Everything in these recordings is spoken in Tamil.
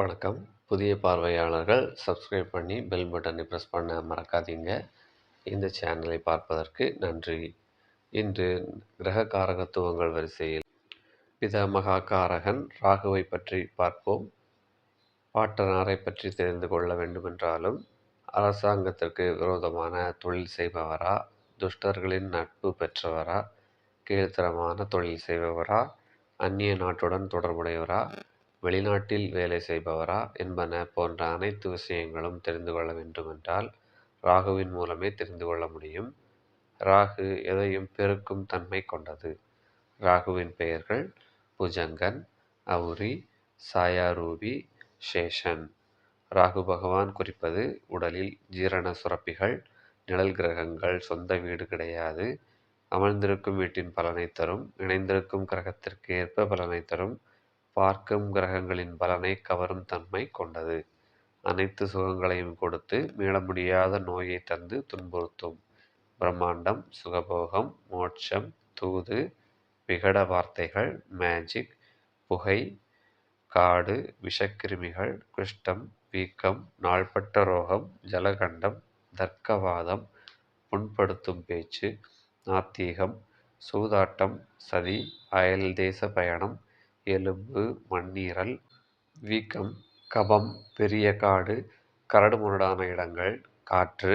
வணக்கம். புதிய பார்வையாளர்கள் சப்ஸ்கிரைப் பண்ணி பெல் பட்டனை ப்ரெஸ் பண்ண மறக்காதீங்க. இந்த சேனலை பார்ப்பதற்கு நன்றி. இன்று கிரக காரகத்துவங்கள் வரிசையில் பித மகா காரகன் ராகுவை பற்றி பார்ப்போம். பாட்டனாரை பற்றி தெரிந்து கொள்ள வேண்டுமென்றாலும் அரசாங்கத்திற்கு விரோதமான தொழில் செய்பவரா துஷ்டர்களின் நட்பு பெற்றவரா கீழ்த்தரமான தொழில் செய்பவரா அந்நிய நாட்டுடன் தொடர்புடையவரா வெளிநாட்டில் வேலை செய்பவரா என்பன போன்ற அனைத்து விஷயங்களும் தெரிந்து கொள்ள வேண்டுமென்றால் ராகுவின் மூலமே தெரிந்து கொள்ள முடியும். ராகு எதையும் பெருக்கும் தன்மை கொண்டது. ராகுவின் பெயர்கள் புஜங்கன் அவுரி சாயாரூபி சேஷன். ராகு பகவான் குறிப்பது உடலில் ஜீரண சுரப்பிகள் நிழல் கிரகங்கள் சொந்த வீடு கிடையாது. அமர்ந்திருக்கும் வீட்டின் பலனை தரும் இணைந்திருக்கும் கிரகத்திற்கு ஏற்ப பலனை தரும் பார்க்கும் கிரகங்களின் பலனை கவரும் தன்மை கொண்டது. அனைத்து சுகங்களையும் கொடுத்து மீள முடியாத நோயை தந்து துன்புறுத்தும். பிரம்மாண்டம் சுகபோகம் மோட்சம் தூது விகட வார்த்தைகள் மேஜிக் புகை காடு விஷக்கிருமிகள் குஷ்டம் வீக்கம் நாள்பட்ட ரோகம் ஜலகண்டம் தர்க்கவாதம் புண்படுத்தும் பேச்சு நாத்தீகம் சூதாட்டம் சதி அயல் தேச பயணம் எலும்பு மண்ணீரல் வீக்கம் கபம் பெரிய காடு கரடுமுரடான இடங்கள் காற்று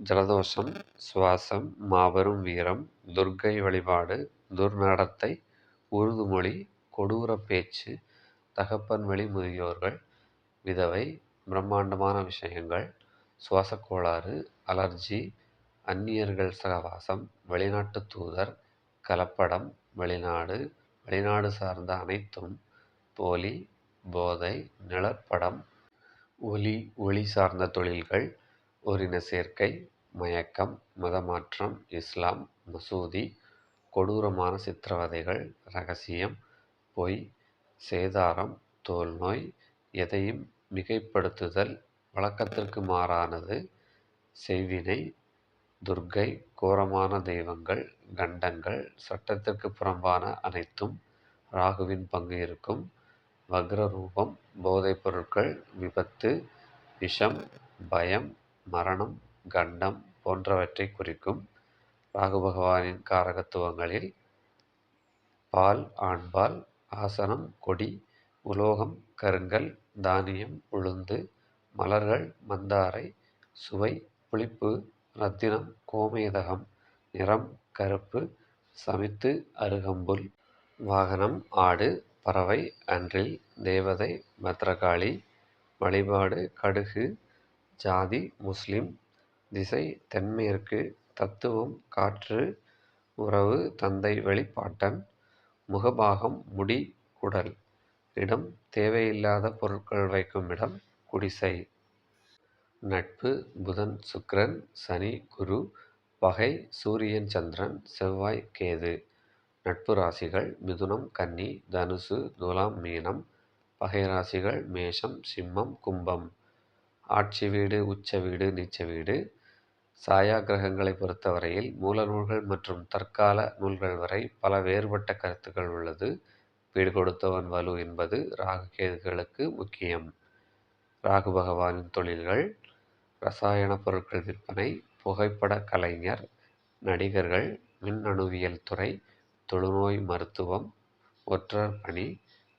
ஜலதோஷம் சுவாசம் மாபெரும் வீரம் துர்க்கை வழிபாடு துர்நடத்தை உருதுமொழி கொடூர பேச்சு தகப்பன் வழி முதியோர்கள் விதவை பிரம்மாண்டமான விஷயங்கள் சுவாசக் கோளாறு அலர்ஜி அந்நியர்கள் சகவாசம் வெளிநாட்டு தூதர் கலப்படம் வெளிநாடு வெளிநாடு சார்ந்த அனைத்தும் போலி போதை நிலப்படம் ஒலி ஒளி சார்ந்த தொழில்கள் ஓரின சேர்க்கை மயக்கம் மதமாற்றம் இஸ்லாம் மசூதி கொடூரமான சித்திரவதைகள் ரகசியம் பொய் சேதாரம் தோல்நோய் எதையும் மிகைப்படுத்துதல் வழக்கத்திற்கு மாறானது செய்வினை துர்க்கை கோரமான தெய்வங்கள் கண்டங்கள் சட்டத்திற்கு புறம்பான அனைத்தும் ராகுவின் பங்கு இருக்கும். வக்ர ரூபம் போதைப் பொருட்கள் விபத்து விஷம் பயம் மரணம் கண்டம் போன்றவற்றை குறிக்கும் ராகு பகவானின் காரகத்துவங்களில் பால் ஆண்பால் ஆசனம் கொடி உலோகம் கருங்கல் தானியம் உளுந்து மலர்கள் மந்தாரை சுவை புளிப்பு ரத்தினம் கோமேதகம் நிறம் கருப்பு சமித்து அருகம்புல். வாகனம் ஆடு பறவை அன்றில் தேவதை பத்ரகாளி வழிபாடு கடுகு ஜாதி முஸ்லிம் திசை தென்மேற்கு தத்துவம் காற்று உறவு தந்தை வெளிப்பாட்டன் முகபாகம் முடி குடல். இடம் தேவையில்லாத பொருட்கள் வைக்கும் இடம் குடிசை. நட்பு புதன் சுக்கிரன் சனி குரு பகை சூரியன் சந்திரன் செவ்வாய் கேது. நட்பு ராசிகள் மிதுனம் கன்னி தனுசு துலாம் மீனம். பகை ராசிகள் மேஷம் சிம்மம் கும்பம். ஆட்சி வீடு உச்ச வீடு நீச்ச வீடு. சாயா கிரகங்களை பொறுத்தவரையில் மூல நூல்கள் மற்றும் தற்கால நூல்கள் வரை பல வேறுபட்ட கருத்துக்கள் உள்ளது. வீடு கொடுத்தவன் வலு என்பது ராகு கேதுகளுக்கு முக்கியம். ராகு பகவானின் தொழில்கள் ரசாயன பொருட்கள் விற்பனை புகைப்பட கலைஞர் நடிகர்கள் மின்னணுவியல் துறை தொழுநோய் மருத்துவம் ஒற்றர் பணி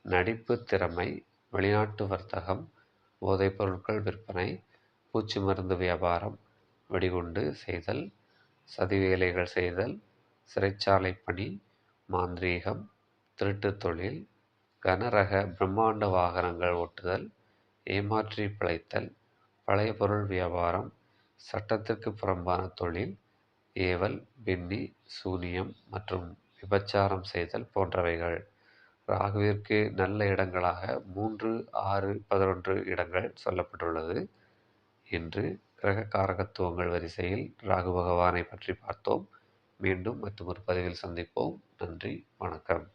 நடிப்பு திறமை வெளிநாட்டு வர்த்தகம் போதைப் பொருட்கள் விற்பனை பூச்சி மருந்து வியாபாரம் வெடிகுண்டு செய்தல் சதி வேலைகள் செய்தல் சிறைச்சாலை பணி மாந்திரீகம் திருட்டுத் தொழில் கனரக பிரம்மாண்ட வாகனங்கள் ஓட்டுதல் ஏமாற்றி பிழைத்தல் பழைய பொருள் வியாபாரம் சட்டத்திற்கு புறம்பான தொழில் ஏவல் பின்னி சூனியம் மற்றும் விபச்சாரம் செய்தல் போன்றவைகள். ராகுவிற்கு நல்ல இடங்களாக மூன்று ஆறு பதினொன்று இடங்கள் சொல்லப்பட்டுள்ளது. இன்று கிரக காரகத்துவங்கள் வரிசையில் ராகு பகவானை பற்றி பார்த்தோம். மீண்டும் மற்றொரு பதிவில் சந்திப்போம். நன்றி வணக்கம்.